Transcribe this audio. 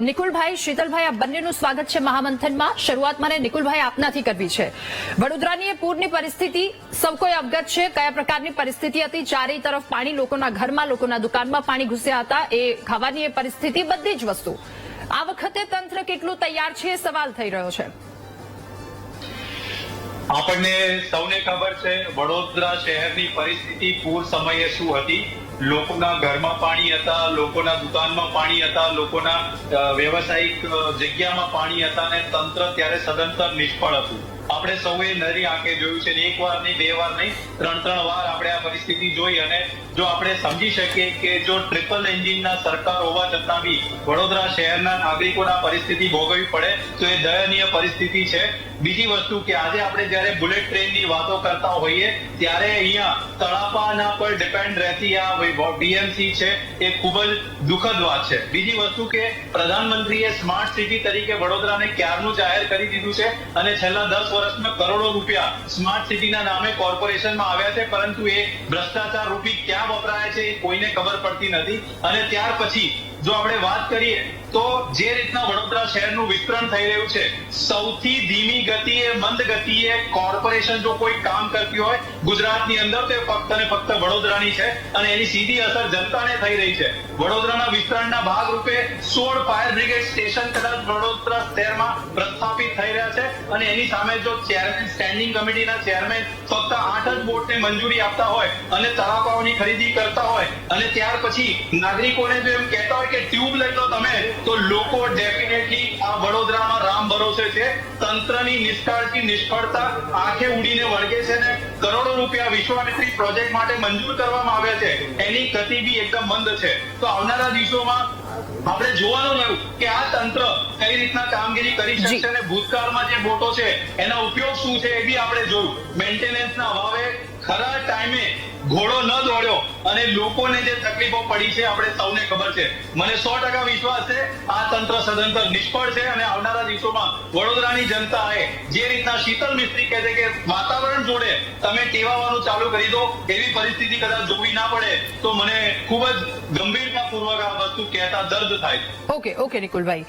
નિકુલભાઈ શીતલભાઈ આ બંનેનું સ્વાગત છે મહામંથનમાં. શરૂઆત મારે નિકુલભાઈ આપનાથી કરવી છે. વડોદરાની પૂરની પરિસ્થિતિ સૌ કોઈ અવગત છે. કયા પ્રકારની પરિસ્થિતિ હતી? ચારેય તરફ પાણી, લોકોના ઘરમાં, લોકોના દુકાનમાં પાણી ઘૂસ્યા હતા. એ ખાવાની એ પરિસ્થિતિ બધી જ વસ્તુ. આ વખતે તંત્ર કેટલું તૈયાર છે એ સવાલ થઈ રહ્યો છે. આપણને સૌને ખબર છે, વડોદરા શહેરની પરિસ્થિતિ પૂર સમયે શું હતી? લોકોના ઘરમાં પાણી હતા, લોકોના દુકાનમાં પાણી હતા, લોકોના વ્યવસાયિક જગ્યામાં પાણી હતા અને તંત્ર ત્યારે સદંતર નિષ્ફળ હતું. આપણે સૌએ નરી આંખે જોયું છે એક વાર નહીં, બે વાર નહીં, ત્રણ ત્રણ વાર આપણે આ પરિસ્થિતિ જોઈ અને જો આપણે સમજી શકીએ કે જો ટ્રિપલ એન્જિનના સરકાર હોવા છતાં બી વડોદરા શહેરના નાગરિકોના પરિસ્થિતિ ભોગવવી પડે, તો એ દયનીય પરિસ્થિતિ છે. બીજી વસ્તુ કે આજે આપણે જ્યારે બુલેટ ટ્રેનની વાતો કરતા હોઈએ, ત્યારે અહીંયા તળાપાના પર ડિપેન્ડ રહેતી આ ડીએમસી છે, એ ખૂબ જ દુઃખદ વાત છે. બીજી વસ્તુ કે પ્રધાનમંત્રીએ સ્માર્ટ સિટી તરીકે વડોદરાને ક્યારનું જાહેર કરી દીધું છે અને છેલ્લા દસ વર્ષમાં કરોડો રૂપિયા સ્માર્ટ સિટીના નામે કોર્પોરેશનમાં આવ્યા છે, પરંતુ એ ભ્રષ્ટાચાર રૂપી ક્યાં વપરાય છે એ કોઈને ખબર પડતી નથી. અને ત્યાર પછી જો આપણે વાત કરીએ, તો જે રીતના વડોદરા શહેરનું વિસ્તરણ થઈ રહ્યું છે, સૌથી ધીમી ગતિએ, મંદ ગતિએ કોર્પોરેશન જો કોઈ કામ કરતી હોય, ગુજરાતની અંદર તો ફક્ત ને ફક્ત વડોદરાની છે અને એની સીધી અસર જનતાને થઈ રહી છે. વડોદરાના વિસ્તરણના ભાગરૂપે સોળ ફાયર બ્રિગેડ સ્ટેશન કદાચ વડોદરા શહેરમાં પ્રસ્થાપિત થઈ રહ્યા છે અને એની સામે જો ચેરમેન, સ્ટેન્ડિંગ કમિટીના ચેરમેન ફક્ત આઠ જ બોટને મંજૂરી આપતા હોય અને તળાપાઓની ખરીદી કરતા હોય અને ત્યાર પછી નાગરિકોને જો એમ કહેતા હોય કે ટ્યુબ લઈ લો તમે તો લોકો ડેફિનેટલી આ વડોદરામાં રામ ભરોસે છે. તંત્રની નિષ્કાળજી નિષ્ફળતા આંખે ઉડીને વળગે છે ને કરોડો રૂપિયા વિશ્વામિત્રી પ્રોજેક્ટ માટે મંજૂર કરવામાં આવ્યા છે. એની ગતિ બી એકદમ મંદ છે. તો આવનારા દિવસોમાં આપણે જોવાનું રહ્યું કે આ તંત્ર કઈ રીતના કામગીરી કરી. શકશે અને ભૂતકાળમાં જે બોટો છે એના ઉપયોગ શું છે એ બી આપણે જોયું. મેન્ટેનન્સના અભાવે ખરા ટાઈમે ઘોડો ન દોડ્યો અને લોકોને જે તકલીફો પડી છે આપણે સૌને ખબર છે. મને સો ટકા વિશ્વાસ છે, આ તંત્ર સદંતર નિષ્ફળ છે અને આવનારા દિવસોમાં વડોદરાની જનતાએ જે રીતના શીતલ મિસ્ત્રી કહે છે કે વાતાવરણ જોડે તમે ટેવાવાનું ચાલુ કરી દો, એવી પરિસ્થિતિ કદાચ જોવી ના પડે, તો મને ખૂબ જ ગંભીરતાપૂર્વક આ વસ્તુ કહેતા દર્દ થાય ઓકે ઓકે નિકુલભાઈ